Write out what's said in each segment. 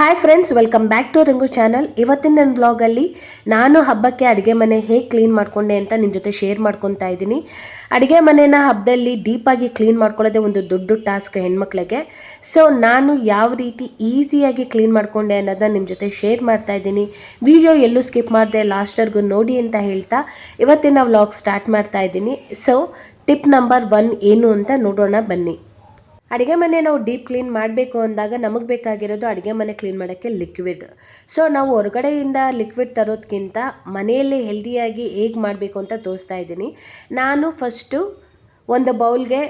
Hi friends welcome back to Rangu channel ಇವತ್ತಿನ ನನ್ನ ವ್ಲಾಗಲ್ಲಿ ನಾನು ಹಬ್ಬಕ್ಕೆ ಅಡುಗೆ ಮನೆ ಹೇಗೆ ಕ್ಲೀನ್ ಮಾಡ್ಕೊಂಡೆ ಅಂತ ನಿಮ್ಮ ಜೊತೆ ಶೇರ್ ಮಾಡ್ಕೊತಾ ಇದ್ದೀನಿ. ಅಡುಗೆ ಮನೆನ ಹಬ್ಬದಲ್ಲಿ ಡೀಪಾಗಿ ಕ್ಲೀನ್ ಮಾಡ್ಕೊಳ್ಳೋದೇ ಒಂದು ದೊಡ್ಡ ಟಾಸ್ಕ್ ಹೆಣ್ಮಕ್ಳಿಗೆ. ಸೊ ನಾನು ಯಾವ ರೀತಿ ಈಸಿಯಾಗಿ ಕ್ಲೀನ್ ಮಾಡಿಕೊಂಡೆ ಅನ್ನೋದನ್ನ ನಿಮ್ಮ ಜೊತೆ ಶೇರ್ ಮಾಡ್ತಾ ಇದ್ದೀನಿ. ವಿಡಿಯೋ ಎಲ್ಲೂ ಸ್ಕಿಪ್ ಮಾಡಿದೆ ಲಾಸ್ಟ್ವರೆಗೂ ನೋಡಿ ಅಂತ ಹೇಳ್ತಾ ಇವತ್ತಿನ ವ್ಲಾಗ್ ಸ್ಟಾರ್ಟ್ ಮಾಡ್ತಾ ಇದ್ದೀನಿ. ಸೊ ಟಿಪ್ ನಂಬರ್ ಒನ್ ಏನು ಅಂತ ನೋಡೋಣ ಬನ್ನಿ. ಅಡುಗೆ ಮನೆ ನಾವು ಡೀಪ್ ಕ್ಲೀನ್ ಮಾಡಬೇಕು ಅಂದಾಗ ನಮಗೆ ಬೇಕಾಗಿರೋದು ಅಡುಗೆ ಮನೆ ಕ್ಲೀನ್ ಮಾಡೋಕ್ಕೆ ಲಿಕ್ವಿಡ್ ಸೊ ನಾವು ಹೊರಗಡೆಯಿಂದ ಲಿಕ್ವಿಡ್ ತರೋದಕ್ಕಿಂತ ಮನೆಯಲ್ಲೇ ಹೆಲ್ದಿಯಾಗಿ ಹೇಗೆ ಮಾಡಬೇಕು ಅಂತ ತೋರಿಸ್ತಾ ಇದ್ದೀನಿ. ನಾನು ಫಸ್ಟು ಒಂದು ಬೌಲ್ಗೆ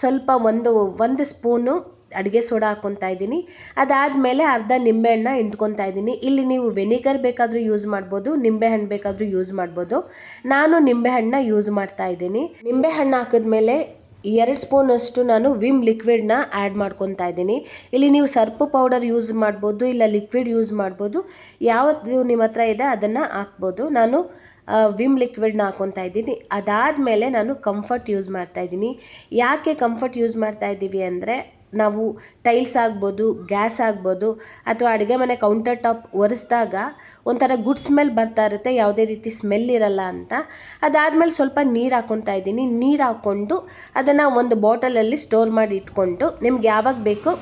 ಸ್ವಲ್ಪ ಒಂದು ಒಂದು ಸ್ಪೂನು ಅಡುಗೆ ಸೋಡಾ ಹಾಕ್ಕೊತಾ ಇದ್ದೀನಿ. ಅದಾದಮೇಲೆ ಅರ್ಧ ನಿಂಬೆಹಣ್ಣ ಹಿಂಡ್ಕೊತಾ ಇದ್ದೀನಿ. ಇಲ್ಲಿ ನೀವು ವೆನಿಗರ್ ಬೇಕಾದರೂ ಯೂಸ್ ಮಾಡ್ಬೋದು ನಿಂಬೆಹಣ್ಣು ಬೇಕಾದರೂ ಯೂಸ್ ಮಾಡ್ಬೋದು. ನಾನು ನಿಂಬೆಹಣ್ಣ ಯೂಸ್ ಮಾಡ್ತಾ ಇದ್ದೀನಿ. ನಿಂಬೆಹಣ್ಣು ಹಾಕಿದ್ಮೇಲೆ ಎರಡು ಸ್ಪೂನಷ್ಟು ನಾನು ವಿಮ್ ಲಿಕ್ವಿಡ್ನ ಆ್ಯಡ್ ಮಾಡ್ಕೊತಾ ಇದ್ದೀನಿ. ಇಲ್ಲಿ ನೀವು ಸರ್ಪು ಪೌಡರ್ ಯೂಸ್ ಮಾಡ್ಬೋದು, ಇಲ್ಲ ಲಿಕ್ವಿಡ್ ಯೂಸ್ ಮಾಡ್ಬೋದು ಯಾವತ್ತು ನಿಮ್ಮ ಹತ್ರ ಇದೆ ಅದನ್ನು ಹಾಕ್ಬೋದು. ನಾನು ವಿಮ್ ಲಿಕ್ವಿಡ್ನ ಹಾಕೊತಾ ಇದ್ದೀನಿ. ಅದಾದಮೇಲೆ ನಾನು ಕಂಫರ್ಟ್ ಯೂಸ್ ಮಾಡ್ತಾ ಇದ್ದೀನಿ. ಯಾಕೆ ಕಂಫರ್ಟ್ ಯೂಸ್ ಮಾಡ್ತಾ ಇದ್ದೀವಿ ಅಂದರೆ ನಾವು ಟೈಲ್ಸ್ ಆಗ್ಬೋದು ಗ್ಯಾಸ್ ಆಗ್ಬೋದು ಅಥವಾ ಅಡುಗೆ ಮನೆ ಕೌಂಟರ್ ಟಾಪ್ ಒರೆಸಿದಾಗ ಒಂಥರ ಗುಡ್ ಸ್ಮೆಲ್ ಬರ್ತಾ ಇರುತ್ತೆ, ಯಾವುದೇ ರೀತಿ ಸ್ಮೆಲ್ ಇರಲ್ಲ ಅಂತ. ಅದಾದಮೇಲೆ ಸ್ವಲ್ಪ ನೀರು ಹಾಕ್ಕೊತಾ ಇದ್ದೀನಿ. ನೀರು ಹಾಕ್ಕೊಂಡು ಅದನ್ನು ಒಂದು ಬಾಟಲಲ್ಲಿ ಸ್ಟೋರ್ ಮಾಡಿ ಇಟ್ಕೊಂಡು ನಿಮ್ಗೆ ಯಾವಾಗ ಬೇಕು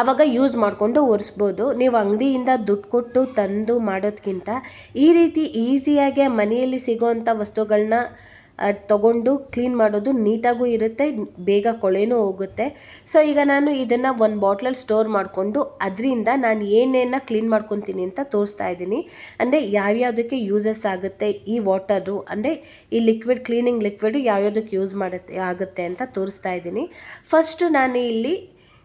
ಆವಾಗ ಯೂಸ್ ಮಾಡಿಕೊಂಡು ಒರೆಸ್ಬೋದು. ನೀವು ಅಂಗಡಿಯಿಂದ ದುಡ್ಡು ಕೊಟ್ಟು ತಂದು ಮಾಡೋದಕ್ಕಿಂತ ಈ ರೀತಿ ಈಸಿಯಾಗಿ ಮನೆಯಲ್ಲಿ ಸಿಗೋವಂಥ ವಸ್ತುಗಳನ್ನ ತಗೊಂಡು ಕ್ಲೀನ್ ಮಾಡೋದು ನೀಟಾಗೂ ಇರುತ್ತೆ, ಬೇಗ ಕೊಳೆನೂ ಹೋಗುತ್ತೆ. ಸೊ ಈಗ ನಾನು ಇದನ್ನು ಒಂದು ಬಾಟ್ಲಲ್ಲಿ ಸ್ಟೋರ್ ಮಾಡಿಕೊಂಡು ಅದರಿಂದ ನಾನು ಏನೇನ ಕ್ಲೀನ್ ಮಾಡ್ಕೊತೀನಿ ಅಂತ ತೋರಿಸ್ತಾ ಇದ್ದೀನಿ. ಅಂದರೆ ಯಾವ್ಯಾವುದಕ್ಕೆ ಯೂಸಸ್ ಆಗುತ್ತೆ ಈ ವಾಟರು ಅಂದರೆ ಈ ಲಿಕ್ವಿಡ್ ಕ್ಲೀನಿಂಗ್ ಲಿಕ್ವಿಡ್ ಯಾವ್ಯಾವುದಕ್ಕೆ ಯೂಸ್ ಮಾಡುತ್ತೆ, ಆಗುತ್ತೆ ಅಂತ ತೋರಿಸ್ತಾ ಇದ್ದೀನಿ. ಫಸ್ಟು ನಾನು ಇಲ್ಲಿ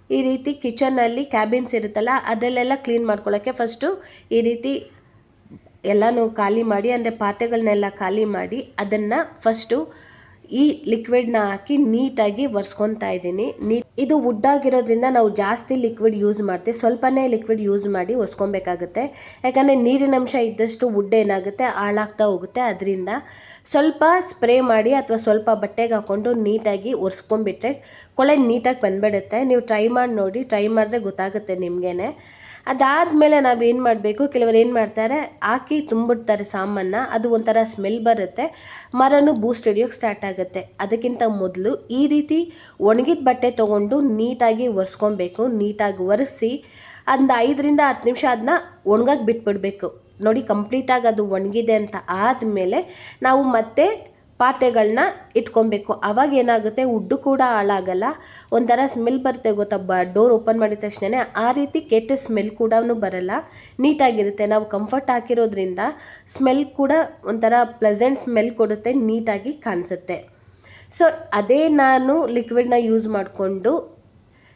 ಈ ರೀತಿ ಕಿಚನಲ್ಲಿ ಕ್ಯಾಬಿನ್ಸ್ ಇರುತ್ತಲ್ಲ ಅದರಲ್ಲೆಲ್ಲ ಕ್ಲೀನ್ ಮಾಡ್ಕೊಳ್ಳೋಕ್ಕೆ ಫಸ್ಟು ಈ ರೀತಿ ಎಲ್ಲನೂ ಖಾಲಿ ಮಾಡಿ, ಅಂದರೆ ಪಾತ್ರೆಗಳನ್ನೆಲ್ಲ ಖಾಲಿ ಮಾಡಿ ಅದನ್ನು ಫಸ್ಟು ಈ ಲಿಕ್ವಿಡ್ನ ಹಾಕಿ ನೀಟಾಗಿ ಒರೆಸ್ಕೊತಾ ಇದ್ದೀನಿ. ನೀಟ್ ಇದು ವುಡ್ ಆಗಿರೋದ್ರಿಂದ ನಾವು ಜಾಸ್ತಿ ಲಿಕ್ವಿಡ್ ಯೂಸ್ ಮಾಡ್ತೀವಿ. ಸ್ವಲ್ಪನೇ ಲಿಕ್ವಿಡ್ ಯೂಸ್ ಮಾಡಿ ಒರೆಸ್ಕೊಬೇಕಾಗುತ್ತೆ. ಯಾಕಂದರೆ ನೀರಿನ ಅಂಶ ಇದ್ದಷ್ಟು ವುಡ್ ಏನಾಗುತ್ತೆ? ಹಾಳಾಗ್ತಾ ಹೋಗುತ್ತೆ. ಅದರಿಂದ ಸ್ವಲ್ಪ ಸ್ಪ್ರೇ ಮಾಡಿ ಅಥವಾ ಸ್ವಲ್ಪ ಬಟ್ಟೆಗೆ ಹಾಕ್ಕೊಂಡು ನೀಟಾಗಿ ಒರೆಸ್ಕೊಂಡ್ಬಿಟ್ರೆ ಕೊಳೆ ನೀಟಾಗಿ ಬಂದ್ಬಿಡುತ್ತೆ. ನೀವು ಟ್ರೈ ಮಾಡಿ ನೋಡಿ. ಟ್ರೈ ಮಾಡಿದ್ರೆ ಗೊತ್ತಾಗುತ್ತೆ ನಿಮಗೇನೆ. ಅದಾದಮೇಲೆ ನಾವೇನು ಮಾಡಬೇಕು? ಕೆಲವರು ಏನು ಮಾಡ್ತಾರೆ, ಹಾಕಿ ತುಂಬಿಡ್ತಾರೆ ಸಾಮಾನ ಅದು ಒಂಥರ ಸ್ಮೆಲ್ ಬರುತ್ತೆ. ಮರನು ಬೂಸ್ಟ್ ಹಿಡಿಯೋಕ್ಕೆ ಸ್ಟಾರ್ಟ್ ಆಗುತ್ತೆ. ಅದಕ್ಕಿಂತ ಮೊದಲು ಈ ರೀತಿ ಒಣಗಿದ ಬಟ್ಟೆ ತೊಗೊಂಡು ನೀಟಾಗಿ ಒರೆಸ್ಕೊಬೇಕು. ನೀಟಾಗಿ ಒರೆಸಿ ಒಂದು ಐದರಿಂದ ಹತ್ತು ನಿಮಿಷ ಅದನ್ನ ಒಣಗಕ್ಕೆ ಬಿಟ್ಬಿಡಬೇಕು. ನೋಡಿ ಕಂಪ್ಲೀಟಾಗಿ ಅದು ಒಣಗಿದೆ ಅಂತ ಆದಮೇಲೆ ನಾವು ಮತ್ತೆ ಪಾತ್ರೆಗಳನ್ನ ಇಟ್ಕೊಬೇಕು. ಆವಾಗ ಏನಾಗುತ್ತೆ? ಉಡ್ಡು ಕೂಡ ಹಾಳಾಗಲ್ಲ. ಒಂಥರ ಸ್ಮೆಲ್ ಬರುತ್ತೆ ಗೊತ್ತಾ? ಡೋರ್ ಓಪನ್ ಮಾಡಿದ ತಕ್ಷಣ ಆ ರೀತಿ ಕೆಟ್ಟ ಸ್ಮೆಲ್ ಕೂಡ ಬರಲ್ಲ. ನೀಟಾಗಿರುತ್ತೆ. ನಾವು ಕಂಫರ್ಟ್ ಹಾಕಿರೋದ್ರಿಂದ ಸ್ಮೆಲ್ ಕೂಡ ಒಂಥರ ಪ್ಲೆಸೆಂಟ್ ಸ್ಮೆಲ್ ಕೊಡುತ್ತೆ, ನೀಟಾಗಿ ಕಾಣಿಸುತ್ತೆ. ಸೊ ಅದೇ ನಾನು ಲಿಕ್ವಿಡ್ನ ಯೂಸ್ ಮಾಡಿಕೊಂಡು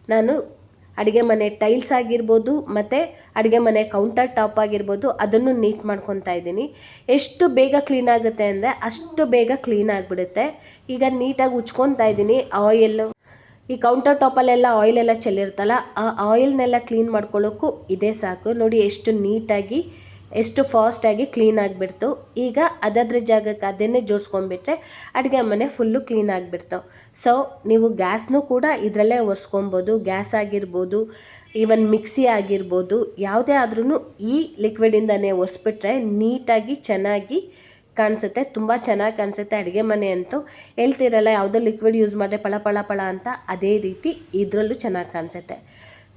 ನಾನು ಅಡುಗೆ ಮನೆ ಟೈಲ್ಸ್ ಆಗಿರ್ಬೋದು ಮತ್ತು ಅಡುಗೆ ಮನೆ ಕೌಂಟರ್ ಟಾಪ್ ಆಗಿರ್ಬೋದು ಅದನ್ನು ನೀಟ್ ಮಾಡ್ಕೊತಾ ಇದ್ದೀನಿ. ಎಷ್ಟು ಬೇಗ ಕ್ಲೀನ್ ಆಗುತ್ತೆ ಅಂದರೆ ಅಷ್ಟು ಬೇಗ ಕ್ಲೀನ್ ಆಗಿಬಿಡುತ್ತೆ. ಈಗ ನೀಟಾಗಿ ಉಚ್ಕೊತಾ ಇದ್ದೀನಿ. ಆಯಿಲ್ಲು ಈ ಕೌಂಟರ್ ಟಾಪಲ್ಲೆಲ್ಲ ಆಯಿಲ್ ಎಲ್ಲ ಚೆಲ್ಲಿರುತ್ತಲ್ಲ, ಆ ಆಯಿಲ್ನೆಲ್ಲ ಕ್ಲೀನ್ ಮಾಡ್ಕೊಳ್ಳೋಕ್ಕೂ ಇದೇ ಸಾಕು. ನೋಡಿ ಎಷ್ಟು ನೀಟಾಗಿ ಎಷ್ಟು ಫಾಸ್ಟಾಗಿ ಕ್ಲೀನ್ ಆಗಿಬಿಡ್ತು. ಈಗ ಅದಾದ್ರ ಜಾಗಕ್ಕೆ ಅದನ್ನೇ ಜೋಡಿಸ್ಕೊಂಡ್ಬಿಟ್ರೆ ಅಡುಗೆ ಮನೆ ಫುಲ್ಲು ಕ್ಲೀನ್ ಆಗಿಬಿಡ್ತು. ಸೊ ನೀವು ಗ್ಯಾಸ್ನೂ ಕೂಡ ಇದರಲ್ಲೇ ಒರೆಸ್ಕೊಬೋದು, ಗ್ಯಾಸ್ ಆಗಿರ್ಬೋದು ಈವನ್ ಮಿಕ್ಸಿ ಆಗಿರ್ಬೋದು, ಯಾವುದೇ ಆದ್ರೂ ಈ ಲಿಕ್ವಿಡಿಂದನೇ ಒರೆಸ್ಬಿಟ್ರೆ ನೀಟಾಗಿ ಚೆನ್ನಾಗಿ ಕಾಣಿಸುತ್ತೆ, ತುಂಬ ಚೆನ್ನಾಗಿ ಕಾಣಿಸುತ್ತೆ ಅಡುಗೆ ಮನೆ ಅಂತೂ. ಹೇಳ್ತಿರಲ್ಲ, ಯಾವುದೋ ಲಿಕ್ವಿಡ್ ಯೂಸ್ ಮಾಡಿದ್ರೆ ಪಳ ಪಳ ಪಳ ಅಂತ, ಅದೇ ರೀತಿ ಇದರಲ್ಲೂ ಚೆನ್ನಾಗಿ ಕಾಣಿಸುತ್ತೆ.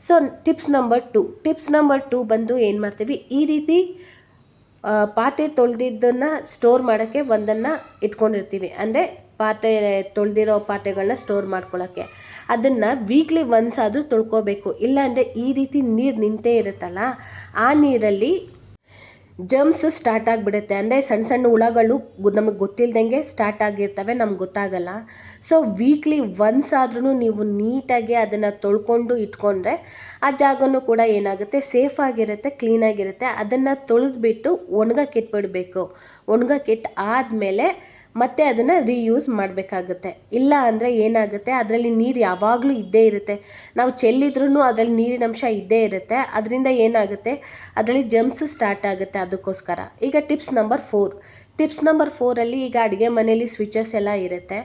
So tips number two tips number two ಬಂದು ಏನು ಮಾಡ್ತೀವಿ? ಈ ರೀತಿ ಪಾತ್ರೆ ತೊಳೆದಿದ್ದನ್ನು ಸ್ಟೋರ್ ಮಾಡೋಕ್ಕೆ ಒಂದನ್ನು ಇಟ್ಕೊಂಡಿರ್ತೀವಿ. ಅಂದರೆ ಪಾತ್ರೆ ತೊಳೆದಿರೋ ಪಾತ್ರೆಗಳನ್ನ ಸ್ಟೋರ್ ಮಾಡ್ಕೊಳ್ಳೋಕ್ಕೆ ಅದನ್ನು ವೀಕ್ಲಿ ಒನ್ಸ್ ಆದರೂ ತೊಳ್ಕೊಬೇಕು. ಇಲ್ಲಾಂದರೆ ಈ ರೀತಿ ನೀರು ನಿಂತೇ ಇರುತ್ತಲ್ಲ, ಆ ನೀರಲ್ಲಿ ಜರ್ಮ್ಸ್ ಸ್ಟಾರ್ಟ್ ಆಗಿಬಿಡುತ್ತೆ. ಅಂದರೆ ಸಣ್ಣ ಸಣ್ಣ ಹುಳಗಳು ನಮಗೆ ಗೊತ್ತಿಲ್ದಂಗೆ ಸ್ಟಾರ್ಟ್ ಆಗಿರ್ತವೆ, ನಮ್ಗೆ ಗೊತ್ತಾಗಲ್ಲ. ಸೊ ವೀಕ್ಲಿ ಒನ್ಸ್ ಆದ್ರೂ ನೀವು ನೀಟಾಗಿ ಅದನ್ನು ತೊಳ್ಕೊಂಡು ಇಟ್ಕೊಂಡ್ರೆ ಆ ಜಾಗನೂ ಕೂಡ ಏನಾಗುತ್ತೆ? ಸೇಫ್ ಆಗಿರುತ್ತೆ ಕ್ಲೀನಾಗಿರುತ್ತೆ ಅದನ್ನು ತೊಳೆದ್ಬಿಟ್ಟು ಒಣಗಕ್ಕೆ ಇಟ್ಬಿಡಬೇಕು. ಒಣಗಕ್ಕೆ ಇಟ್ಟು ಆದಮೇಲೆ ಮತ್ತೆ ಅದನ್ನು ರೀಯೂಸ್ ಮಾಡಬೇಕಾಗುತ್ತೆ. ಇಲ್ಲ ಅಂದರೆ ಏನಾಗುತ್ತೆ? ಅದರಲ್ಲಿ ನೀರು ಯಾವಾಗಲೂ ಇದ್ದೇ ಇರುತ್ತೆ. ನಾವು ಚೆಲ್ಲಿದ್ರೂ ಅದರಲ್ಲಿ ನೀರಿನ ಅಂಶ ಇದ್ದೇ ಇರುತ್ತೆ. ಅದರಿಂದ ಏನಾಗುತ್ತೆ? ಅದರಲ್ಲಿ ಜಮ್ಸ್ ಸ್ಟಾರ್ಟ್ ಆಗುತ್ತೆ ಅದಕ್ಕೋಸ್ಕರ. ಈಗ tips number four tips number ಫೋರಲ್ಲಿ ಈಗ ಅಡುಗೆ ಮನೆಯಲ್ಲಿ ಸ್ವಿಚಸ್ ಎಲ್ಲ ಇರುತ್ತೆ.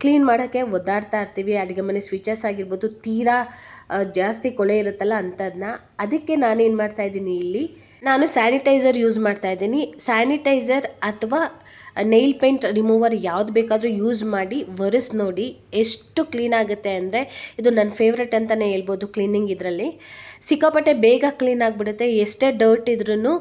ಕ್ಲೀನ್ ಮಾಡೋಕ್ಕೆ ಒದ್ದಾಡ್ತಾ ಇರ್ತೀವಿ. ಅಡುಗೆ ಮನೆ ಸ್ವಿಚಸ್ ಆಗಿರ್ಬೋದು, ತೀರಾ ಜಾಸ್ತಿ ಕೊಳೆ ಇರುತ್ತಲ್ಲ ಅಂಥದನ್ನ ಅದಕ್ಕೆ ನಾನೇನು ಮಾಡ್ತಾಯಿದ್ದೀನಿ ಇಲ್ಲಿ? ನಾನು ಸ್ಯಾನಿಟೈಸರ್ ಯೂಸ್ ಮಾಡ್ತಾ ಇದ್ದೀನಿ. ಸ್ಯಾನಿಟೈಸರ್ ಅಥವಾ ನೈಲ್ ಪೇಂಟ್ ರಿಮೂವರ್ ಯಾವ್ದು ಬೇಕಾದರೂ ಯೂಸ್ ಮಾಡಿ, ಒರೆಸ್ ನೋಡಿ ಎಷ್ಟು ಕ್ಲೀನ್ ಆಗುತ್ತೆ ಅಂದರೆ ಇದು ನನ್ನ ಫೇವ್ರೆಟ್ ಅಂತಲೇ ಹೇಳ್ಬೋದು ಕ್ಲೀನಿಂಗ್ ಇದರಲ್ಲಿ. ಸಿಕ್ಕಾಪಟ್ಟೆ ಬೇಗ ಕ್ಲೀನ್ ಆಗಿಬಿಡುತ್ತೆ. ಎಷ್ಟೇ ಡರ್ಟ್ ಇದ್ರೂ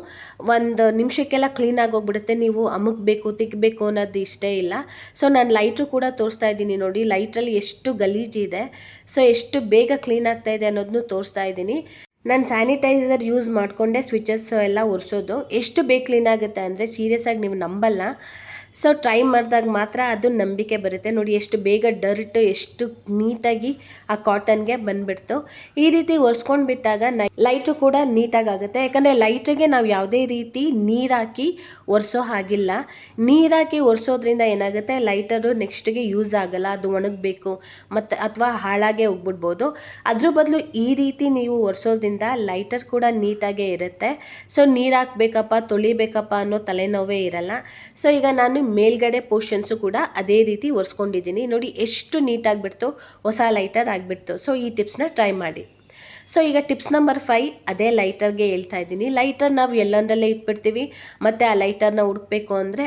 ಒಂದು ನಿಮಿಷಕ್ಕೆಲ್ಲ ಕ್ಲೀನ್ ಆಗೋಗ್ಬಿಡುತ್ತೆ. ನೀವು ಅಮುಕ್ಬೇಕು ತಿಕ್ಕಬೇಕು ಅನ್ನೋದು ಇಷ್ಟೇ ಇಲ್ಲ. ಸೊ ನಾನು ಲೈಟ್ರು ಕೂಡ ತೋರಿಸ್ತಾ ಇದ್ದೀನಿ ನೋಡಿ. ಲೈಟ್ರಲ್ಲಿ ಎಷ್ಟು ಗಲೀಜಿದೆ ಸೊ ಎಷ್ಟು ಬೇಗ ಕ್ಲೀನ್ ಆಗ್ತಾ ಇದೆ ಅನ್ನೋದನ್ನು ತೋರಿಸ್ತಾ ಇದ್ದೀನಿ. ನಾನು ಸ್ಯಾನಿಟೈಸರ್ ಯೂಸ್ ಮಾಡಿಕೊಂಡೆ ಸ್ವಿಚಸ್ ಎಲ್ಲ ಒರೆಸೋದು. ಎಷ್ಟು ಬೇಗ ಕ್ಲೀನ್ ಆಗುತ್ತೆ ಅಂದರೆ ಸೀರಿಯಸ್ ಆಗಿ ನೀವು ನಂಬಲ್ಲ. ಸೊ ಟ್ರೈ ಮಾಡಿದಾಗ ಮಾತ್ರ ಅದು ನಂಬಿಕೆ ಬರುತ್ತೆ. ನೋಡಿ, ಎಷ್ಟು ಬೇಗ ಡರ್ಟ್ ಎಷ್ಟು ನೀಟಾಗಿ ಆ ಕಾಟನ್ಗೆ ಬಂದುಬಿಡ್ತು. ಈ ರೀತಿ ಒರೆಸ್ಕೊಂಡು ಬಿಟ್ಟಾಗ ಲೈಟು ಕೂಡ ನೀಟಾಗಿ ಆಗುತ್ತೆ ಯಾಕಂದರೆ ಲೈಟಿಗೆ ನಾವು ಯಾವುದೇ ರೀತಿ ನೀರಾಕಿ ಒರೆಸೋ ಹಾಗಿಲ್ಲ. ನೀರಾಕಿ ಒರೆಸೋದ್ರಿಂದ ಏನಾಗುತ್ತೆ? ಲೈಟರು ನೆಕ್ಸ್ಟ್ಗೆ ಯೂಸ್ ಆಗಲ್ಲ. ಅದು ಒಣಗಬೇಕು. ಮತ್ತು ಅಥವಾ ಹಾಳಾಗೇ ಹೋಗ್ಬಿಡ್ಬೋದು. ಅದ್ರ ಬದಲು ಈ ರೀತಿ ನೀವು ಒರೆಸೋದ್ರಿಂದ ಲೈಟರ್ ಕೂಡ ನೀಟಾಗೇ ಇರುತ್ತೆ. ಸೊ ನೀರು ಹಾಕ್ಬೇಕಪ್ಪ ತೊಳಿಬೇಕಪ್ಪ ಅನ್ನೋ ತಲೆನೋವೇ ಇರಲ್ಲ. ಸೊ ಈಗ ನಾನು ಮೇಲ್ಗಡೆ ಪೋರ್ಷನ್ಸು ಕೂಡ ಅದೇ ರೀತಿ ಒರೆಸ್ಕೊಂಡಿದ್ದೀನಿ. ನೋಡಿ, ಎಷ್ಟು ನೀಟಾಗಿಬಿಡ್ತು, ಹೊಸ ಲೈಟರ್ ಆಗಿಬಿಡ್ತು. ಸೊ, ಈ ಟಿಪ್ಸ್ನ ಟ್ರೈ ಮಾಡಿ. ಸೊ, ಈಗ ಟಿಪ್ಸ್ ನಂಬರ್ ಫೈ ಅದೇ ಲೈಟರ್ಗೆ ಹೇಳ್ತಾ ಇದ್ದೀನಿ. ಲೈಟರ್ ನಾವು ಎಲ್ಲಂದರಲ್ಲೇ ಇಟ್ಬಿಡ್ತೀವಿ, ಮತ್ತು ಆ ಲೈಟರ್ನ ಹುಡುಕ್ಬೇಕು ಅಂದರೆ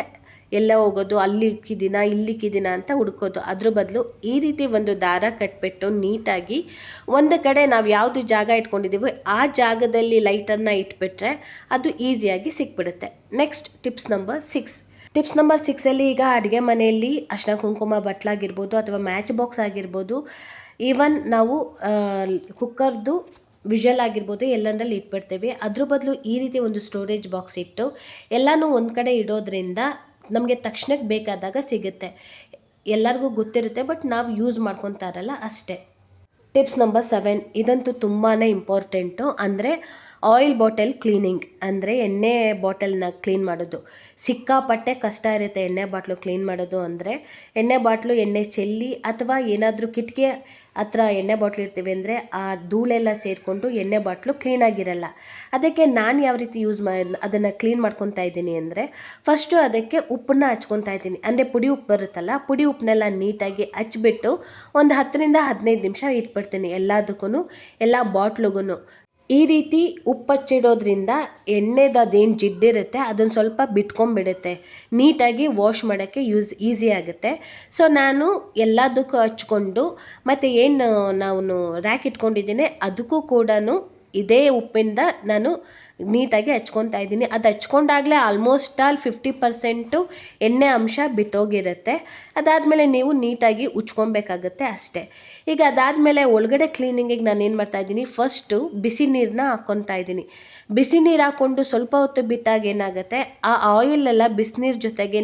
ಎಲ್ಲ ಹೋಗೋದು ಅಲ್ಲಿ ಇಕ್ಕಿದ್ದೀನ ಇಲ್ಲಿ ಇಕ್ಕಿದ್ದೀನ ಅಂತ ಹುಡ್ಕೋದು. ಅದ್ರ ಬದಲು ಈ ರೀತಿ ಒಂದು ದಾರ ಕಟ್ಬಿಟ್ಟು ನೀಟಾಗಿ ಒಂದು ಕಡೆ ನಾವು ಯಾವುದು ಜಾಗ ಇಟ್ಕೊಂಡಿದ್ದೀವಿ, ಆ ಜಾಗದಲ್ಲಿ ಲೈಟರ್ನ ಇಟ್ಬಿಟ್ರೆ ಅದು ಈಸಿಯಾಗಿ ಸಿಕ್ಬಿಡುತ್ತೆ. Next tips number six. Tips number ಸಿಕ್ಸಲ್ಲಿ ಈಗ ಅಡುಗೆ ಮನೆಯಲ್ಲಿ ಅರ್ಶಿನ, ಕುಂಕುಮ ಬಟ್ಲಾಗಿರ್ಬೋದು ಅಥವಾ ಮ್ಯಾಚ್ ಬಾಕ್ಸ್ ಆಗಿರ್ಬೋದು. ಈವನ್ ನಾವು ಕುಕ್ಕರ್ದು ವಿಷಲ್ ಆಗಿರ್ಬೋದು ಎಲ್ಲರಲ್ಲಿ ಇಟ್ಬಿಡ್ತೇವೆ. ಅದ್ರ ಬದಲು ಈ ರೀತಿ ಒಂದು ಸ್ಟೋರೇಜ್ ಬಾಕ್ಸ್ ಇಟ್ಟು ಎಲ್ಲನೂ ಒಂದು ಕಡೆ ಇಡೋದ್ರಿಂದ ನಮಗೆ ತಕ್ಷಣಕ್ಕೆ ಬೇಕಾದಾಗ ಸಿಗುತ್ತೆ. ಎಲ್ಲರಿಗೂ ಗೊತ್ತಿರುತ್ತೆ ಬಟ್ ನಾವು ಯೂಸ್ ಮಾಡ್ಕೊತಾ ಇರಲ್ಲ ಅಷ್ಟೇ. ಟಿಪ್ಸ್ ನಂಬರ್ ಸೆವೆನ್ ಇದಂತೂ ತುಂಬಾ ಇಂಪಾರ್ಟೆಂಟು ಅಂದರೆ ಆಯಿಲ್ ಬಾಟಲ್ ಕ್ಲೀನಿಂಗ್ ಅಂದರೆ ಎಣ್ಣೆ ಬಾಟಲ್ನ ಕ್ಲೀನ್ ಮಾಡೋದು. ಸಿಕ್ಕಾಪಟ್ಟೆ ಕಷ್ಟ ಇರುತ್ತೆ ಎಣ್ಣೆ ಬಾಟ್ಲು ಕ್ಲೀನ್ ಮಾಡೋದು ಅಂದರೆ. ಎಣ್ಣೆ ಬಾಟ್ಲು, ಎಣ್ಣೆ ಚೆಲ್ಲಿ ಅಥವಾ ಏನಾದರೂ ಕಿಟಕಿ ಹತ್ರ ಎಣ್ಣೆ ಬಾಟ್ಲು ಇರ್ತೀವಿ ಅಂದರೆ ಆ ಧೂಳೆಲ್ಲ ಸೇರಿಕೊಂಡು ಎಣ್ಣೆ ಬಾಟ್ಲು ಕ್ಲೀನಾಗಿರಲ್ಲ ಅದಕ್ಕೆ ನಾನು ಯಾವ ರೀತಿ ಯೂಸ್ ಮಾ, ಅದನ್ನು ಕ್ಲೀನ್ ಮಾಡ್ಕೊತಾ ಇದ್ದೀನಿ ಅಂದರೆ ಫಸ್ಟು ಅದಕ್ಕೆ ಉಪ್ಪನ್ನ ಹಚ್ಕೊತಾ ಇದ್ದೀನಿ. ಅಂದರೆ ಪುಡಿ ಉಪ್ಪು ಬರುತ್ತಲ್ಲ, ಪುಡಿ ಉಪ್ಪನ್ನೆಲ್ಲ ನೀಟಾಗಿ ಹಚ್ಬಿಟ್ಟು ಒಂದು ಹತ್ತರಿಂದ ಹದಿನೈದು ನಿಮಿಷ ಇಟ್ಬಿಡ್ತೀನಿ ಎಲ್ಲದಕ್ಕೂ ಎಲ್ಲ ಬಾಟ್ಲಿಗೂ ಈ ರೀತಿ ಉಪ್ಪಚ್ಚಿಡೋದ್ರಿಂದ ಎಣ್ಣೆದು ಅದೇನು ಜಿಡ್ಡಿರುತ್ತೆ ಅದನ್ನು ಸ್ವಲ್ಪ ಬಿಟ್ಕೊಂಡ್ಬಿಡುತ್ತೆ ನೀಟಾಗಿ ವಾಶ್ ಮಾಡೋಕ್ಕೆ ಯೂಸ್ ಈಸಿ ಆಗುತ್ತೆ. ಸೊ, ನಾನು ಎಲ್ಲದಕ್ಕೂ ಹಚ್ಕೊಂಡು, ಮತ್ತು ಏನು ನಾನು ರ್ಯಾಕ್ ಇಟ್ಕೊಂಡಿದ್ದೀನಿ, ಅದಕ್ಕೂ ಕೂಡ ಇದೇ ಉಪ್ಪಿಂದ ನಾನು ನೀಟಾಗಿ ಹಚ್ಕೊತಾ ಇದ್ದೀನಿ. ಅದು ಹಚ್ಕೊಂಡಾಗಲೇ ಆಲ್ಮೋಸ್ಟ್ ಆಲ್ ಫಿಫ್ಟಿ ಪರ್ಸೆಂಟು ಎಣ್ಣೆ ಅಂಶ ಬಿಟ್ಟೋಗಿರುತ್ತೆ. ಅದಾದಮೇಲೆ ನೀವು ನೀಟಾಗಿ ಉಚ್ಕೊಬೇಕಾಗತ್ತೆ ಅಷ್ಟೇ. ಈಗ ಅದಾದಮೇಲೆ ಒಳಗಡೆ ಕ್ಲೀನಿಂಗಿಗೆ ನಾನು ಏನು ಮಾಡ್ತಾ ಇದ್ದೀನಿ? ಫಸ್ಟು ಬಿಸಿ ನೀರನ್ನ ಹಾಕ್ಕೊತಾ ಇದ್ದೀನಿ. ಬಿಸಿ ನೀರು ಹಾಕ್ಕೊಂಡು ಸ್ವಲ್ಪ ಹೊತ್ತು ಬಿಟ್ಟಾಗ ಏನಾಗುತ್ತೆ? ಆ ಆಯಿಲೆಲ್ಲ ಬಿಸಿನೀರು ಜೊತೆಗೇ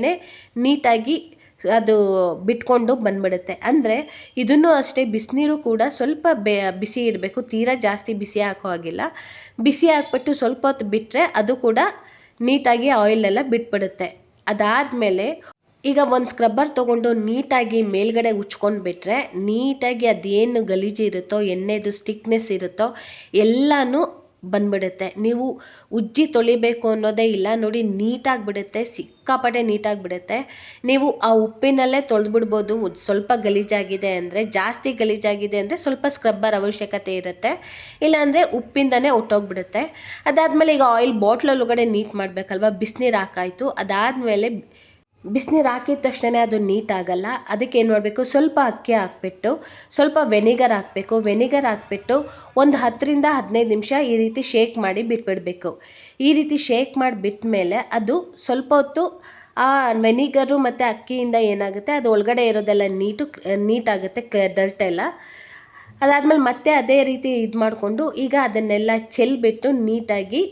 ನೀಟಾಗಿ ಅದು ಬಿಟ್ಕೊಂಡು ಬಂದ್ಬಿಡುತ್ತೆ. ಅಂದರೆ ಇದನ್ನು ಅಷ್ಟೇ ಬಿಸಿನೀರು ಕೂಡ ಸ್ವಲ್ಪ ಬಿಸಿ ಇರಬೇಕು. ತೀರಾ ಜಾಸ್ತಿ ಬಿಸಿ ಹಾಕೋ ಹಾಗಿಲ್ಲ. ಬಿಸಿ ಹಾಕ್ಬಿಟ್ಟು ಸ್ವಲ್ಪ ಹೊತ್ತು ಬಿಟ್ಟರೆ ಅದು ಕೂಡ ನೀಟಾಗಿ ಆಯಿಲೆಲ್ಲ ಬಿಟ್ಬಿಡುತ್ತೆ. ಅದಾದಮೇಲೆ ಈಗ ಒಂದು ಸ್ಕ್ರಬ್ಬರ್ ತೊಗೊಂಡು ನೀಟಾಗಿ ಮೇಲ್ಗಡೆ ಉಚ್ಕೊಂಡು ಬಿಟ್ಟರೆ ನೀಟಾಗಿ ಅದೇನು ಗಲೀಜು ಇರುತ್ತೋ, ಎಣ್ಣೆದು ಸ್ಟಿಕ್ನೆಸ್ ಇರುತ್ತೋ, ಎಲ್ಲನೂ ಬಂದ್ಬಿಡುತ್ತೆ. ನೀವು ಉಜ್ಜಿ ತೊಳಿಬೇಕು ಅನ್ನೋದೇ ಇಲ್ಲ, ನೋಡಿ ನೀಟಾಗಿ ಬಿಡುತ್ತೆ ಸಿಕ್ಕಾಪಟ್ಟೆ ನೀಟಾಗಿ ಬಿಡುತ್ತೆ ನೀವು ಆ ಉಪ್ಪಿನಲ್ಲೇ ತೊಳೆದ್ಬಿಡ್ಬೋದು. ಸ್ವಲ್ಪ ಗಲೀಜಾಗಿದೆ ಅಂದರೆ, ಜಾಸ್ತಿ ಗಲೀಜಾಗಿದೆ ಅಂದರೆ ಸ್ವಲ್ಪ ಸ್ಕ್ರಬ್ಬರ್ ಅವಶ್ಯಕತೆ ಇರುತ್ತೆ. ಇಲ್ಲಾಂದರೆ ಉಪ್ಪಿಂದನೇ ಒಟ್ಟೋಗ್ಬಿಡುತ್ತೆ. ಅದಾದಮೇಲೆ ಈಗ ಆಯಿಲ್ ಬಾಟ್ಲ್ ಒಳಗಡೆ ನೀಟ್ ಮಾಡಬೇಕಲ್ವ? ಬಿಸಿನೀರು ಹಾಕಾಯಿತು. ಅದಾದಮೇಲೆ ಬಿಸಿನೀರು ಹಾಕಿದ ತಕ್ಷಣ ಅದು ನೀಟ್ ಆಗಲ್ಲ ಅದಕ್ಕೆ ಏನು ಮಾಡಬೇಕು? ಸ್ವಲ್ಪ ಅಕ್ಕಿ ಹಾಕ್ಬಿಟ್ಟು, ಸ್ವಲ್ಪ ವೆನಿಗರ್ ಹಾಕಬೇಕು. ವೆನಿಗರ್ ಹಾಕ್ಬಿಟ್ಟು ಒಂದು ಹತ್ತರಿಂದ ಹದಿನೈದು ನಿಮಿಷ ಈ ರೀತಿ ಶೇಕ್ ಮಾಡಿ ಬಿಟ್ಬಿಡಬೇಕು. ಈ ರೀತಿ ಶೇಕ್ ಮಾಡಿ ಬಿಟ್ಟ ಮೇಲೆ ಅದು ಸ್ವಲ್ಪ ಹೊತ್ತು ಆ ವೆನಿಗರು ಮತ್ತು ಅಕ್ಕಿಯಿಂದ ಏನಾಗುತ್ತೆ? ಅದು ಒಳಗಡೆ ಇರೋದೆಲ್ಲ ನೀಟು, ನೀಟಾಗುತ್ತೆ ಡರ್ಟ್ ಎಲ್ಲ. ಅದಾದಮೇಲೆ ಮತ್ತೆ ಅದೇ ರೀತಿ ಇದು ಮಾಡಿಕೊಂಡು ಈಗ ಅದನ್ನೆಲ್ಲ ಚೆಲ್ಬಿಟ್ಟು ನೀಟಾಗಿ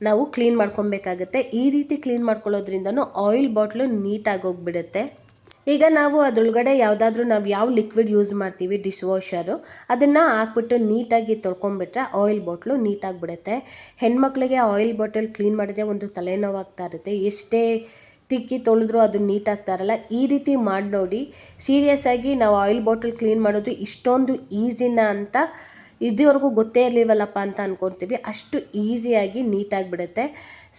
ನಾವು ಕ್ಲೀನ್ ಮಾಡ್ಕೊಬೇಕಾಗುತ್ತೆ. ಈ ರೀತಿ ಕ್ಲೀನ್ ಮಾಡ್ಕೊಳ್ಳೋದ್ರಿಂದನೂ ಆಯಿಲ್ ಬಾಟ್ಲು ನೀಟಾಗಿ ಹೋಗ್ಬಿಡುತ್ತೆ ಈಗ ನಾವು ಅದರೊಳಗಡೆ ಯಾವುದಾದ್ರೂ ನಾವು ಯಾವ ಲಿಕ್ವಿಡ್ ಯೂಸ್ ಮಾಡ್ತೀವಿ, ಡಿಶ್ ವಾಷರು, ಅದನ್ನು ಹಾಕ್ಬಿಟ್ಟು ನೀಟಾಗಿ ತೊಳ್ಕೊಂಬಿಟ್ರೆ ಆಯಿಲ್ ಬಾಟ್ಲು ನೀಟಾಗಿ ಬಿಡುತ್ತೆ ಹೆಣ್ಮಕ್ಳಿಗೆ ಆಯಿಲ್ ಬಾಟಲ್ ಕ್ಲೀನ್ ಮಾಡಿದ್ರೆ ಒಂದು ತಲೆನೋವಾಗ್ತಾ ಇರುತ್ತೆ. ಎಷ್ಟೇ ತಿಕ್ಕಿ ತೊಳೆದ್ರೂ ಅದು ನೀಟಾಗ್ತಾ ಈ ರೀತಿ ಮಾಡಿ ನೋಡಿ ಸೀರಿಯಸ್ ಆಗಿ ನಾವು ಆಯಿಲ್ ಬಾಟಲ್ ಕ್ಲೀನ್ ಮಾಡೋದು ಇಷ್ಟೊಂದು ಈಸಿನ ಅಂತ ಇದುವರೆಗೂ ಗೊತ್ತೇ ಇರಲಿಲ್ವಲ್ಲಪ್ಪ ಅಂತ ಅಂದ್ಕೊತೀವಿ ಅಷ್ಟು ಈಸಿಯಾಗಿ ನೀಟಾಗಿ ಬಿಡುತ್ತೆ